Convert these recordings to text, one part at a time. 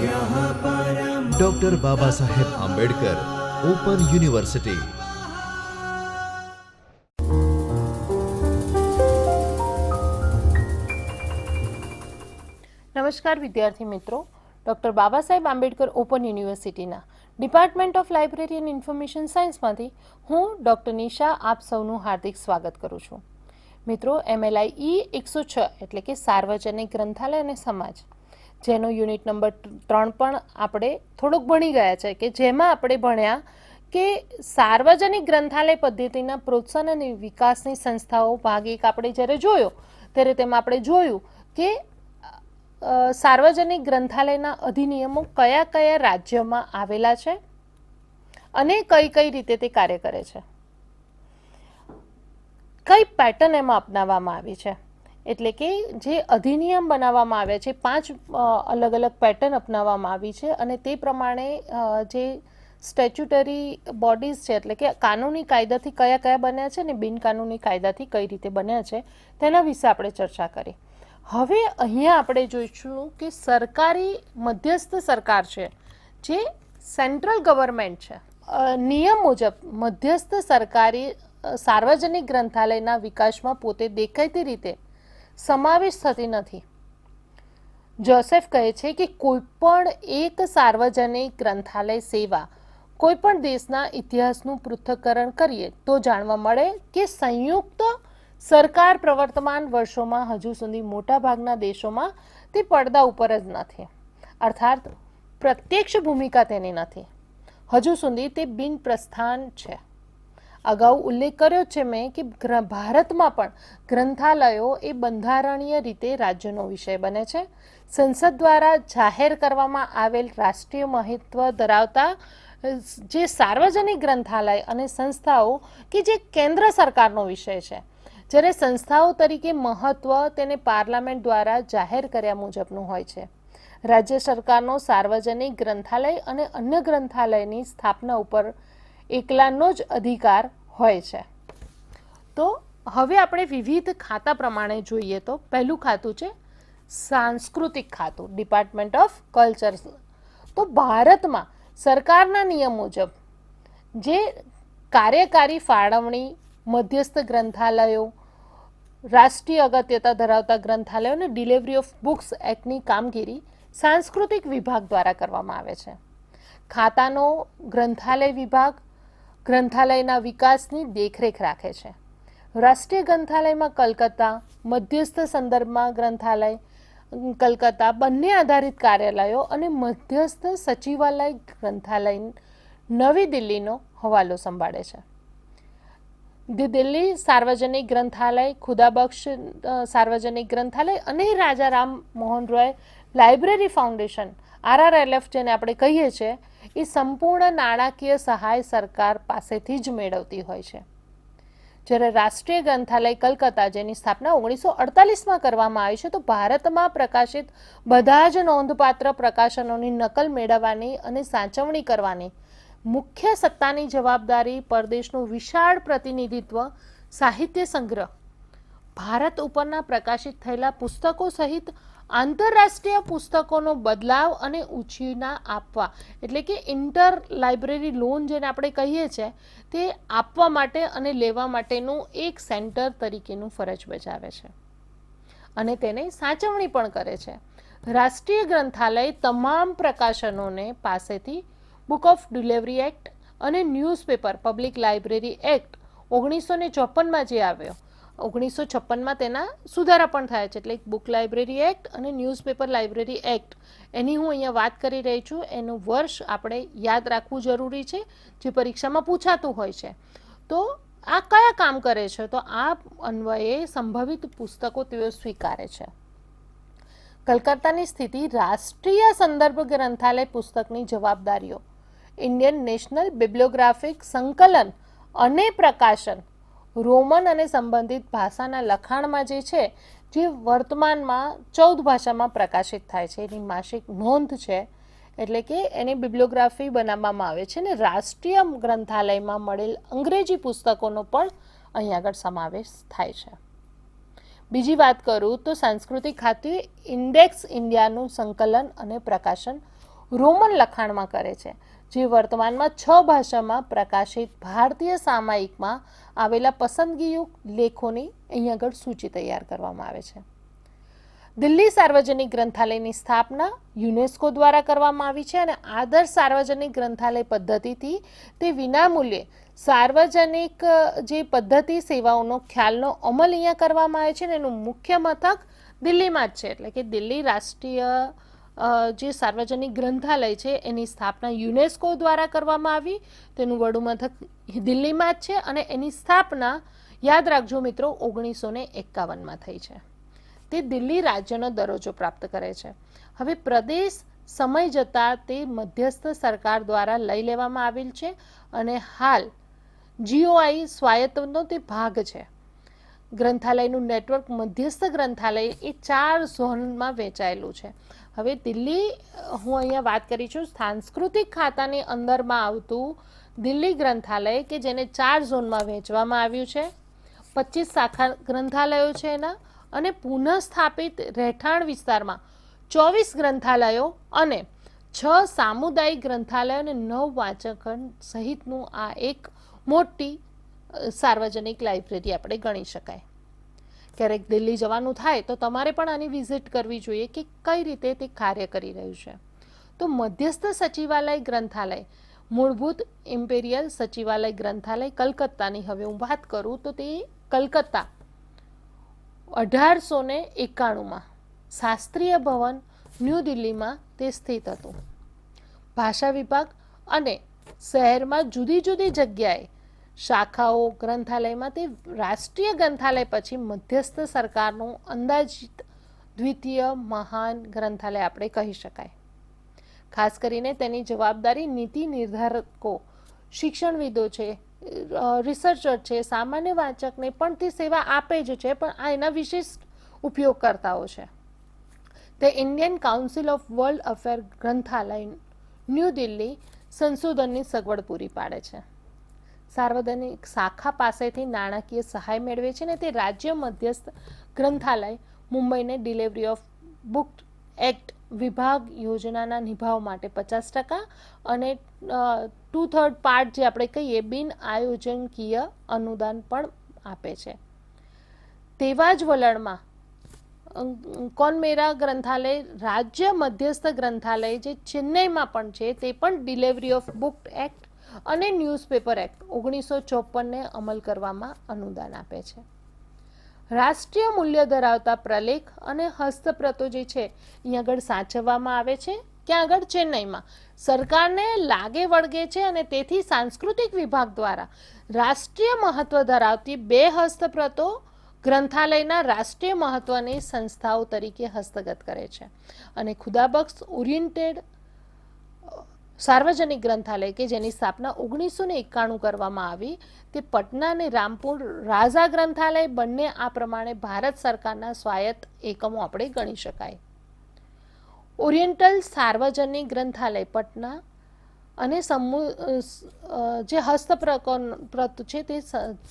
Doctor બાબા Saheb Ambedkar open university નમસ્કાર વિદ્યાર્થી મિત્રો. ડૉક્ટર બાબા સાહેબ આંબેડકર ઓપન યુનિવર્સિટીના department of library and information સાયન્સમાંથી હું ડૉક્ટર નિશા આપ સૌનું હાર્દિક સ્વાગત કરું છું. મિત્રો એમએલઆઈ ઈ એકસો છ એટલે કે સાર્વજનિક ગ્રંથાલય અને સમાજ. જેનો યુનિટ નંબર ત્રણ પણ આપણે થોડુંક ભણી ગયા છે કે જેમાં આપણે ભણ્યા કે સાર્વજનિક ગ્રંથાલય પદ્ધતિના પ્રોત્સાહન અને વિકાસની સંસ્થાઓ ભાગ એક આપણે જ્યારે જોયો, ત્યારે તેમાં આપણે જોયું કે સાર્વજનિક ગ્રંથાલયના અધિનિયમો કયા કયા રાજ્યમાં આવેલા છે અને કઈ કઈ રીતે તે કાર્ય કરે છે. કઈ પેટર્ન એમાં અપનાવવામાં આવી છે? એટલે કે જે અધિનિયમ બનાવવામાં આવ્યા છે, પાંચ અલગ અલગ પેટર્ન અપનાવવામાં આવી છે અને તે પ્રમાણે જે સ્ટેચ્યુટરી બોડીઝ છે, એટલે કે કાનૂની કાયદાથી કયા કયા બન્યા છે અને બિનકાનૂની કાયદાથી કઈ રીતે બન્યા છે, તેના વિશે આપણે ચર્ચા કરી. હવે અહીંયા આપણે જોઈશું કે સરકારી મધ્યસ્થ સરકાર છે, જે સેન્ટ્રલ ગવર્મેન્ટ છે. નિયમ મુજબ મધ્યસ્થ સરકારી સાર્વજનિક ગ્રંથાલયના વિકાસમાં પોતે દેખાતી રીતે સમાવેશ થતી નથી. જોસેફ કહે છે કે કોઈપણ એક સાર્વજનિક ગ્રંથાલય સેવા કોઈપણ દેશના ઇતિહાસનું પૃથ્થકરણ કરીએ તો જાણવા મળે કે સંયુક્ત સરકાર પ્રવર્તમાન વર્ષોમાં હજુ સુધી મોટાભાગના દેશોમાં તે પડદા ઉપર જ નથી. અર્થાત, પ્રત્યક્ષ ભૂમિકા તેની નથી. હજુ સુધી તે બિન પ્રસ્થાન છે. અગાઉ ઉલ્લેખ કર્યો છે મેં કે ભારતમાં પણ ગ્રંથાલયો એ બંધારણીય રીતે રાજ્યનો વિષય બને છે. સંસદ દ્વારા જાહેર કરવામાં આવેલ રાષ્ટ્રીય મહત્વ ધરાવતા જે સાર્વજનિક ગ્રંથાલય અને સંસ્થાઓ કે જે કેન્દ્ર સરકારનો વિષય છે. જ્યારે સંસ્થાઓ તરીકે મહત્વ તેને પાર્લામેન્ટ દ્વારા જાહેર કર્યા મુજબનું હોય છે. રાજ્ય સરકારનો સાર્વજનિક ગ્રંથાલય અને અન્ય ગ્રંથાલયની સ્થાપના ઉપર એકલાનો જ અધિકાર હોય છે. તો હવે આપણે વિવિધ ખાતા પ્રમાણે જોઈએ તો પહેલું ખાતું છે સાંસ્કૃતિક ખાતું ડિપાર્ટમેન્ટ ઓફ કલ્ચર તો ભારતમાં સરકારના નિયમ મુજબ જે કાર્યકારી ફાળવણી, મધ્યસ્થ ગ્રંથાલયો, રાષ્ટ્રીય અગત્યતા ધરાવતા ગ્રંથાલયો અને ડિલિવરી ઓફ બુક્સ એક્ટની કામગીરી સાંસ્કૃતિક વિભાગ દ્વારા કરવામાં આવે છે. ખાતાનો ગ્રંથાલય વિભાગ ગ્રંથાલયના વિકાસની દેખરેખ રાખે છે. રાષ્ટ્રીય ગ્રંથાલયમાં કલકત્તા, મધ્યસ્થ સંદર્ભમાં ગ્રંથાલય કલકત્તા બંને આધારિત કાર્યાલયો અને મધ્યસ્થ સચિવાલય ગ્રંથાલય નવી દિલ્હીનો હવાલો સંભાળે છે. દી દિલ્હી સાર્વજનિક ગ્રંથાલય, ખુદાબક્ષ સાર્વજનિક ગ્રંથાલય અને Raja Ram Mohan Roy library foundation RRLF જેને આપણે કહીએ છીએ, એ સંપૂર્ણ નાણાકીય સહાય સરકાર પાસેથી જ મેળવતી હોય છે. જ્યારે રાષ્ટ્રીય ગ્રંથાલય કલકત્તા, જેની સ્થાપના ઓગણીસો અડતાલીસમાં કરવામાં આવી છે, તો ભારતમાં પ્રકાશિત બધા જ નોંધપાત્ર પ્રકાશનોની નકલ મેળવવાની અને સાચવણી કરવાની મુખ્ય સત્તાની જવાબદારી પરદેશનું વિશાળ પ્રતિનિધિત્વ, સાહિત્ય સંગ્રહ, ભારત ઉપરના પ્રકાશિત થયેલા પુસ્તકો સહિત આંતરરાષ્ટ્રીય પુસ્તકોનો બદલાવ અને ઉછીના આપવા, એટલે કે ઇન્ટર લાઇબ્રેરી લોન જેને આપણે કહીએ છીએ તે આપવા માટે અને લેવા માટેનું એક સેન્ટર તરીકેનું ફરજ બજાવે છે. અને તેને સાચવણી પણ કરે છે. રાષ્ટ્રીય ગ્રંથાલય તમામ પ્રકાશનોને પાસેથી બુક ઓફ ડિલિવરી એક્ટ અને ન્યૂઝપેપર પબ્લિક લાઇબ્રેરી એક્ટ ઓગણીસો ને ચોપનમાં જે આવ્યો ઓગણીસો છપ્પનમાં તેના સુધારા પણ થયા છે. એટલે બુક લાઇબ્રેરી એક્ટ અને ન્યૂઝપેપર લાઇબ્રેરી એક્ટ એની હું અહીંયા વાત કરી રહી છું. એનું વર્ષ આપણે યાદ રાખવું જરૂરી છે, જે પરીક્ષામાં પૂછાતું હોય છે. તો આ કયા કામ કરે છે? તો આ અન્વયે સંભવિત પુસ્તકો તેઓ સ્વીકારે છે. કલકત્તાની સ્થિતિ રાષ્ટ્રીય સંદર્ભ ગ્રંથાલય પુસ્તકની જવાબદારીઓ. ઇન્ડિયન નેશનલ બિબ્લિયોગ્રાફિક સંકલન અને પ્રકાશન રોમન અને સંબંધિત ભાષાના લખાણમાં જે છે, જે વર્તમાનમાં ચૌદ ભાષામાં પ્રકાશિત થાય છે. એની માસિક નોંધ છે, એટલે કે એની બિબ્લિયોગ્રાફી બનાવવામાં આવે છે અને રાષ્ટ્રીય ગ્રંથાલયમાં મળેલ અંગ્રેજી પુસ્તકોનો પણ અહીં આગળ સમાવેશ થાય છે. બીજી વાત કરું તો સાંસ્કૃતિક ખાતે ઇન્ડેક્સ ઇન્ડિયાનું સંકલન અને પ્રકાશન રોમન લખાણમાં કરે છે. જે વર્તમાનમાં છ ભાષામાં પ્રકાશિત ભારતીય સામાયિકમાં આવેલા પસંદગીયુક્ત લેખોની અહીં આગળ સૂચિ તૈયાર કરવામાં આવે છે. દિલ્હી સાર્વજનિક ગ્રંથાલયની સ્થાપના યુનેસ્કો દ્વારા કરવામાં આવી છે અને આદર્શ સાર્વજનિક ગ્રંથાલય પદ્ધતિથી તે વિનામૂલ્યે સાર્વજનિક જે પદ્ધતિ સેવાઓનો ખ્યાલનો અમલ અહીંયા કરવામાં આવે છે અને એનું મુખ્ય મથક દિલ્હીમાં જ છે. એટલે કે દિલ્હી રાષ્ટ્રીય જે સાર્વજનિક ગ્રંથાલય છે, એની સ્થાપના યુનેસ્કો દ્વારા કરવામાં આવી. તેનું વડું મથક દિલ્હીમાં જ છે અને એની સ્થાપના, યાદ રાખજો મિત્રો ઓગણીસો ને એકાવનમાં થઈ છે. તે દિલ્હી રાજ્યનો દરજ્જો પ્રાપ્ત કરે છે. હવે પ્રદેશ સમય જતાં તે મધ્યસ્થ સરકાર દ્વારા લઈ લેવામાં આવેલ છે અને હાલ, જીઓઆઈ સ્વાયત્તનો તે ભાગ છે. ગ્રંથાલયનું નેટવર્ક મધ્યસ્થ ગ્રંથાલય એ ચાર ઝોનમાં વહેંચાયેલું છે. હવે દિલ્હી, હું અહીંયા વાત કરી છું, સાંસ્કૃતિક ખાતાની અંદરમાં આવતું દિલ્હી ગ્રંથાલય કે જેને ચાર ઝોનમાં વહેંચવામાં આવ્યું છે. પચીસ શાખા ગ્રંથાલયો છે એના અને પુનઃસ્થાપિત રહેઠાણ વિસ્તારમાં ચોવીસ ગ્રંથાલયો અને છ સામુદાયિક ગ્રંથાલયો અને નવ વાચકણ સહિતનું આ એક મોટી સાર્વજનિક લાઇબ્રેરી આપણે ગણી શકાય. ક્યારેક દિલ્હી જવાનું થાય તો તમારે પણ આની વિઝિટ કરવી જોઈએ કે કઈ રીતે તે કાર્ય કરી રહ્યું છે. તો મધ્યસ્થ સચિવાલય ગ્રંથાલય, મૂળભૂત ઇમ્પેરિયલ સચિવાલય ગ્રંથાલય કલકત્તાની. હવે હું વાત કરું તો તે કલકત્તા, અઢારસો ને એકાણુંમાં શાસ્ત્રીય ભવન ન્યૂ દિલ્હીમાં તે સ્થિત હતું. ભાષા વિભાગ અને શહેરમાં જુદી જુદી જગ્યાએ શાખાઓ, ગ્રંથાલયમાં તે રાષ્ટ્રીય ગ્રંથાલય પછી મધ્યસ્થ સરકારનું અંદાજિત દ્વિતીય મહાન ગ્રંથાલય આપણે કહી શકાય. ખાસ કરીને તેની જવાબદારી નીતિ નિર્ધારકો, શિક્ષણવિદો છે રિસર્ચર છે, સામાન્ય વાચકને પણ તે સેવા આપે જ છે, પણ આ એના વિશિષ્ટ ઉપયોગકર્તાઓ છે. તે Indian council of world affair ગ્રંથાલય, New Delhi સંશોધનની સગવડ પૂરી પાડે છે. સાર્વજનિક શાખા પાસેથી નાણાકીય સહાય મેળવે છે ને તે રાજ્ય મધ્યસ્થ ગ્રંથાલય મુંબઈને ડિલિવરી ઓફ બુક એક્ટ વિભાગ યોજનાના નિભાવ માટે પચાસ ટકા અને ટુ થર્ડ પાર્ટ જે આપણે કહીએ બિન આયોજનકીય અનુદાન પણ આપે છે. તેવા જ વલણમાં કોનમેરા ગ્રંથાલય, રાજ્ય મધ્યસ્થ ગ્રંથાલય જે ચેન્નઈમાં પણ છે તે પણ ડિલિવરી ઓફ બુક એક્ટ અને ન્યૂઝપેપર એક્ટ ઓગણીસો ચોપનને અમલ કરવામાં અનુદાન આપે છે. રાષ્ટ્રીય મૂલ્ય ધરાવતા પ્રલેખ અને હસ્તપ્રતો જે છે અહીં આગળ સાચવવામાં આવે છે ક્યાં આગળ ચેન્નઈમાં? સરકારને લાગે વળગે છે અને તેથી સાંસ્કૃતિક વિભાગ દ્વારા રાષ્ટ્રીય મહત્વ ધરાવતી બે હસ્તપ્રતો ગ્રંથાલયના રાષ્ટ્રીય મહત્વની સંસ્થાઓ તરીકે હસ્તગત કરે છે. અને ખુદાબક્ષ ઓરિએન્ટેડ સાર્વજનિક ગ્રંથાલય કે જેની સ્થાપના ઓગણીસો ને એકાણું કરવામાં આવી, તે પટના અને રામપુર રાજા ગ્રંથાલય બંને આ પ્રમાણે ભારત સરકારના સ્વાયત્ત એકમો આપણે ગણી શકાય. ઓરિએન્ટલ સાર્વજનિક ગ્રંથાલય પટના અને સમૂહ જે હસ્તપ્રત છે તે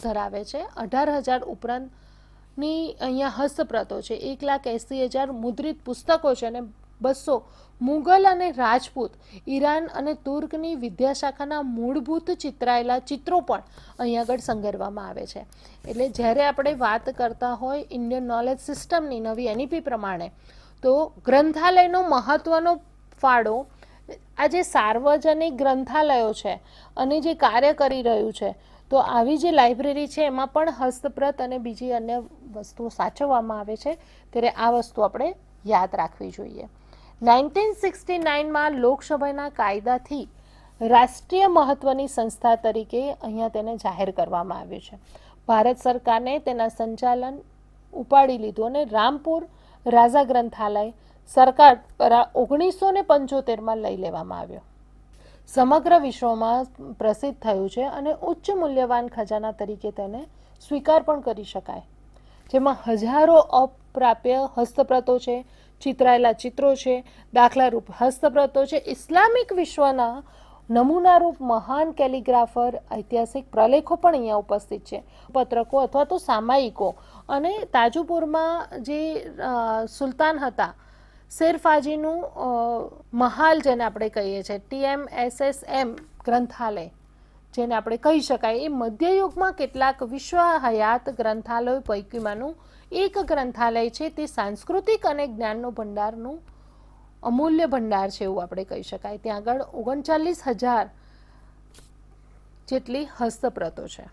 ધરાવે છે. અઢાર હજાર ઉપરાંતની અહીંયા હસ્તપ્રતો છે. એક લાખ એંસી હજાર મુદ્રિત પુસ્તકો છે અને બસો. મુગલ અને રાજપૂત, ઈરાન અને તુર્કની વિદ્યાશાખાના મૂળભૂત ચિતરાયેલા ચિત્રો પણ અહીં આગળ સંગરવામાં આવે છે. એટલે જ્યારે આપણે વાત કરતા હોય ઇન્ડિયન નોલેજ સિસ્ટમની નવી એનઈપી પ્રમાણે, તો ગ્રંથાલયનો મહત્વનો ફાળો આ જે સાર્વજનિક ગ્રંથાલયો છે અને જે કાર્ય કરી રહ્યું છે, તો આવી જે લાઇબ્રેરી છે એમાં પણ હસ્તપ્રત અને બીજી અન્ય વસ્તુઓ સાચવવામાં આવે છે. ત્યારે આ વસ્તુ આપણે યાદ રાખવી જોઈએ. નાઇન્ટીન સિક્સટી નાઇનમાં લોકસભાના કાયદાથી રાષ્ટ્રીય મહત્વની સંસ્થા તરીકે અહીંયા તેને જાહેર કરવામાં આવ્યું છે. ભારત સરકારને તેના સંચાલન ઉપાડી લીધું અને રામપુર રાજા ગ્રંથાલય સરકાર દ્વારા ઓગણીસો ને પંચોતેરમાં લઈ લેવામાં આવ્યો. સમગ્ર વિશ્વમાં પ્રસિદ્ધ થયું છે અને ઉચ્ચ મૂલ્યવાન ખજાના તરીકે તેને સ્વીકાર પણ કરી શકાય. જેમાં હજારો અપ્રાપ્ય હસ્તપ્રતો છે ચિતરાયેલા ચિત્રો છે, દાખલારૂપ હસ્તપ્રતો છે. ઇસ્લામિક વિશ્વના નમૂનારૂપ મહાન કેલિગ્રાફર, ઐતિહાસિક પ્રલેખો પણ અહીંયા ઉપસ્થિત છે. પત્રકો અથવા તો સામાયિકો. અને તાજુપુરમાં જે સુલતાન હતા, શેરફાજીનું મહાલ જેને આપણે કહીએ છીએ ટીએમએસએસએમ ગ્રંથાલય, જેને આપણે કહી શકાય, એ મધ્યયુગમાં કેટલાક વિશ્વ હયાત ગ્રંથાલય પૈકીમાંનું એક ગ્રંથાલય છે, તે સાંસ્કૃતિક અને જ્ઞાનનો ભંડારનું અમૂલ્ય ભંડાર છે એવું આપણે કહી શકાય. ત્યાં આગળ ઓગણચાલીસ હજાર જેટલી હસ્તપ્રતો છે.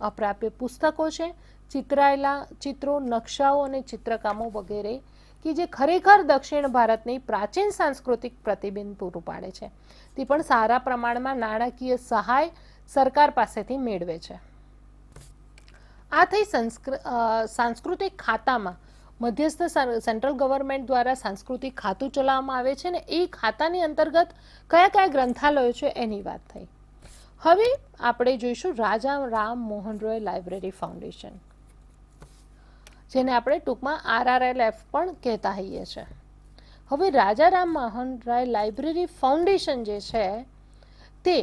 અપ્રાપ્ય પુસ્તકો છે, ચિતરાયેલા ચિત્રો, નકશાઓ અને ચિત્રકામો વગેરે કે જે ખરેખર દક્ષિણ ભારતની પ્રાચીન સાંસ્કૃતિક પ્રતિબિંબ પૂરું પાડે છે. તે પણ સારા પ્રમાણમાં નાણાકીય સહાય સરકાર પાસેથી મેળવે છે. આ થઈ સંસ્કૃ સાંસ્કૃતિક ખાતામાં. મધ્યસ્થ સેન્ટ્રલ ગવર્મેન્ટ દ્વારા સાંસ્કૃતિક ખાતું ચલાવવામાં આવે છે ને એ ખાતાની અંતર્ગત કયા કયા ગ્રંથાલયો છે એની વાત થઈ. હવે આપણે જોઈશું રાજા રામ મોહન રોય લાઇબ્રેરી ફાઉન્ડેશન. જેને આપણે ટૂંકમાં આરઆરએલએફ પણ કહેતા હોઈએ છીએ હવે રાજા રામ મોહન રાય લાઇબ્રેરી ફાઉન્ડેશન જે છે તે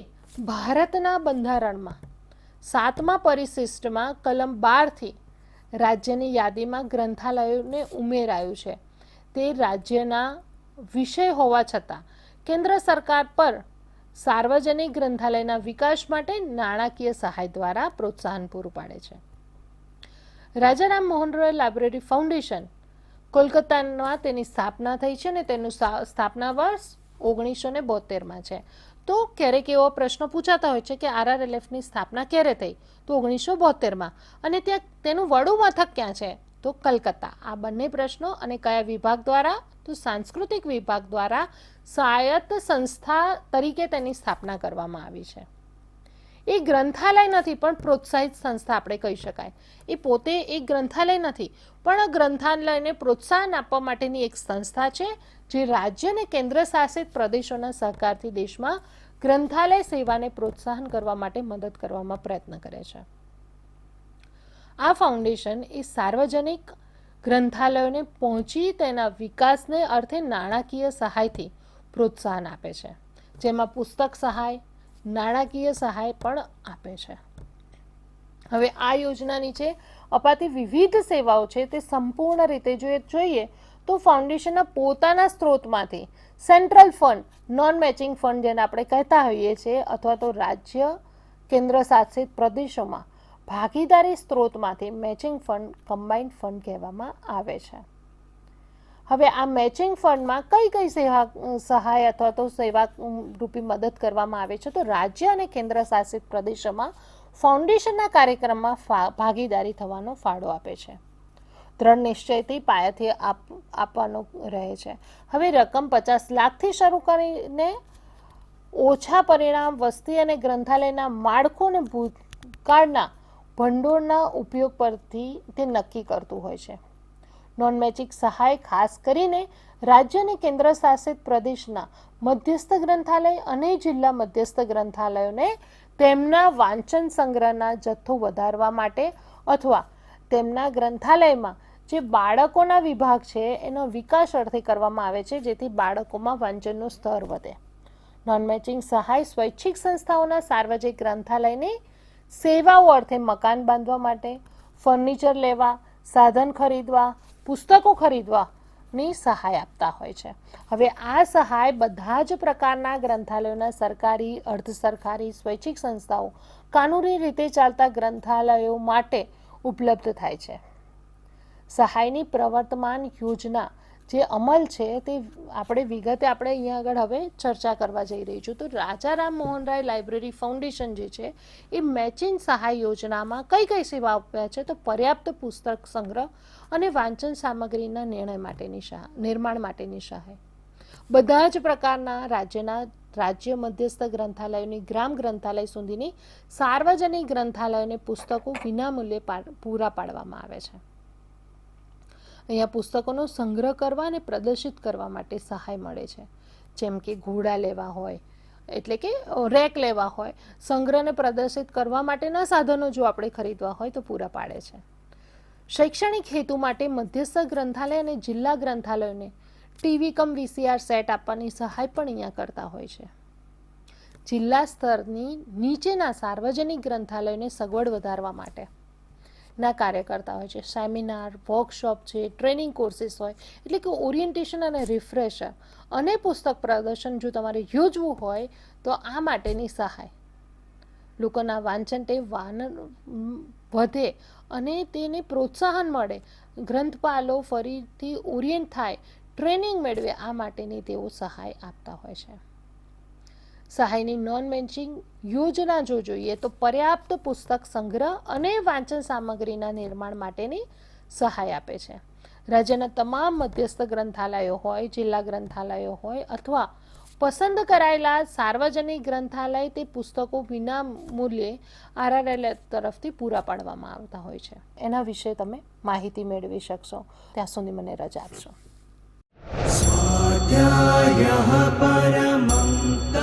ભારતના બંધારણમાં સાતમા પરિશિષ્ટમાં કલમ બારથી રાજ્યની યાદીમાં ગ્રંથાલયોને ઉમેરાયું છે. તે રાજ્યના વિષય હોવા છતાં કેન્દ્ર સરકાર પર સાર્વજનિક ગ્રંથાલયના વિકાસ માટે નાણાકીય સહાય દ્વારા પ્રોત્સાહન પૂરું પાડે છે. રાજારામ મોહન રોય લાઇબ્રેરી ફાઉન્ડેશન કોલકાતામાં તેની સ્થાપના થઈ છે અને તેનું સ્થાપના વર્ષ ઓગણીસો ને બોતેરમાં છે. તો ક્યારેક એવો પ્રશ્ન પૂછાતા હોય છે કે આરઆરએલએફની સ્થાપના ક્યારે થઈ? તો ઓગણીસો બોતેરમાં. અને ત્યાં તેનું વડું મથક ક્યાં છે? તો કલકત્તા. આ બંને પ્રશ્નો અને કયા વિભાગ દ્વારા? તો સાંસ્કૃતિક વિભાગ દ્વારા. સ્વાયત્ત સંસ્થા તરીકે તેની સ્થાપના કરવામાં આવી છે. એ ગ્રંથાલય નથી, પણ પ્રોત્સાહિત સંસ્થા આપણે કહી શકાય. એ પોતે એક ગ્રંથાલય નથી, પણ ગ્રંથાલયને પ્રોત્સાહન આપવા માટેની એક સંસ્થા છે, જે રાજ્ય અને કેન્દ્ર શાસિત પ્રદેશોના સહકારથી દેશમાં ગ્રંથાલય સેવાને પ્રોત્સાહન કરવા માટે મદદ કરવામાં પ્રયત્ન કરે છે. આ ફાઉન્ડેશન એ સાર્વજનિક ગ્રંથાલયોને પહોંચી તેના વિકાસને અર્થે નાણાકીય સહાયથી પ્રોત્સાહન આપે છે, જેમાં પુસ્તક સહાય નાણાકીય સહાય પણ આપે છે. હવે આ યોજના નીચે અપાતી વિવિધ સેવાઓ છે તે સંપૂર્ણ રીતે જો જોઈએ તો ફાઉન્ડેશનના પોતાના સ્ત્રોતમાંથી central fund non matching fund જેને આપણે કહેતા હોઈએ છીએ અથવા તો રાજ્ય, કેન્દ્ર શાસિત પ્રદેશોમાં ભાગીદારી સ્ત્રોતમાંથી મેચિંગ ફંડ કમ્બાઇન્ડ ફંડ કહેવામાં આવે છે. હવે આ મેચિંગ ફંડમાં કઈ કઈ સેવા સહાય અથવા તો સેવા રૂપી મદદ કરવામાં આવે છે? તો રાજ્ય અને કેન્દ્ર શાસિત પ્રદેશોમાં ફાઉન્ડેશનના કાર્યક્રમમાં ભાગીદારી થવાનો ફાળો આપે છે. દ્રઢ નિશ્ચયથી પાયાથી આપ, આપવાનો રહે છે. હવે રકમ પચાસ લાખથી શરૂ કરીને ઓછા પરિણામ વસ્તી અને ગ્રંથાલયના માળખું અને ભૂતકાળના ભંડોળના ઉપયોગ પરથી તે નક્કી કરતું હોય છે. નોન મેચિક સહાય ખાસ કરીને રાજ્ય અને કેન્દ્ર શાસિત પ્રદેશના મધ્યસ્થ ગ્રંથાલય અને જિલ્લા મધ્યસ્થ ગ્રંથાલયોને તેમના વાંચન સંગ્રહના જથ્થો વધારવા માટે અથવા તેમના ગ્રંથાલયમાં જે બાળકોના વિભાગ છે એનો વિકાસ અર્થે કરવામાં આવે છે, જેથી બાળકોમાં વાંચનનું સ્તર વધે. નોન મેચિંગ સહાય સ્વૈચ્છિક સંસ્થાઓના સાર્વજનિક ગ્રંથાલયની સેવાઓ અર્થે મકાન બાંધવા માટે ફર્નિચર લેવા, સાધન ખરીદવા પુસ્તકો ખરીદવાની સહાય આપતા હોય છે. હવે આ સહાય બધા જ પ્રકારના ગ્રંથાલયોના સરકારી, અર્ધ સરકારી, સ્વૈચ્છિક સંસ્થાઓ કાનૂની રીતે ચાલતા ગ્રંથાલયો માટે ઉપલબ્ધ થાય છે. સહાયની પ્રવર્તમાન યોજના જે અમલ છે તે આપણે વિગતે આપણે અહીંયા આગળ હવે ચર્ચા કરવા જઈ રહી છું. તો રાજારામ મોહન રાય લાઇબ્રેરી ફાઉન્ડેશન જે છે, એ મેચિંગ સહાય યોજનામાં કઈ કઈ સેવા આપ્યા છે? તો પર્યાપ્ત પુસ્તક સંગ્રહ અને વાંચન સામગ્રીના નિર્ણય માટેની સહાય, નિર્માણ માટેની સહાય. બધા જ પ્રકારના રાજ્યના રાજ્ય મધ્યસ્થ ગ્રંથાલયોની, ગ્રામ ગ્રંથાલય સુધીની સાર્વજનિક ગ્રંથાલયોને પુસ્તકો વિનામૂલ્યે પૂરા પાડવામાં આવે છે. અહીંયા પુસ્તકોનો સંગ્રહ કરવા અને પ્રદર્શિત કરવા માટે સહાય મળે છે. જેમ કે ઘોડા લેવા હોય, એટલે કે રેક લેવા હોય. સંગ્રહને પ્રદર્શિત કરવા માટેના સાધનો જો આપણે ખરીદવા હોય તો પૂરા પાડે છે. શૈક્ષણિક હેતુ માટે મધ્યસ્થ ગ્રંથાલય અને જિલ્લા ગ્રંથાલયોને ટીવી કમ વીસીઆર સેટ આપવાની સહાય પણ અહીંયા કરતા હોય છે. જિલ્લા સ્તરની નીચેના સાર્વજનિક ગ્રંથાલયોને સગવડ વધારવા માટે ના કાર્ય કરતા હોય છે. સેમિનાર વર્કશોપ છે ટ્રેનિંગ કોર્સીસ હોય. એટલે કે ઓરિએન્ટેશન અને રિફ્રેશર અને પુસ્તક પ્રદર્શન જો તમારે યોજવું હોય, તો આ માટેની સહાય. લોકોના વાંચન તે વાન વધે અને તેને પ્રોત્સાહન મળે. ગ્રંથપાલો ફરીથી ઓરિએન્ટ થાય. ટ્રેનિંગ મેળવે આ માટેની તેઓ સહાય આપતા હોય છે. સહાયની નોન મેન્ચિંગ યોજના જો જોઈએ તો પર્યાપ્ત પુસ્તક સંગ્રહ અને વાંચન સામગ્રીના નિર્માણ માટેની સહાય આપે છે. રાજ્યના તમામ મધ્યસ્થ ગ્રંથાલયો હોય, જિલ્લા ગ્રંથાલયો હોય અથવા પસંદ કરાયેલા સાર્વજનિક ગ્રંથાલય તે પુસ્તકો વિના મૂલ્યે આરઆરએલ તરફથી પૂરા પાડવામાં આવતા હોય છે. એના વિશે તમે માહિતી મેળવી શકશો. ત્યાં સુધી મને રજા આપશો. પરમં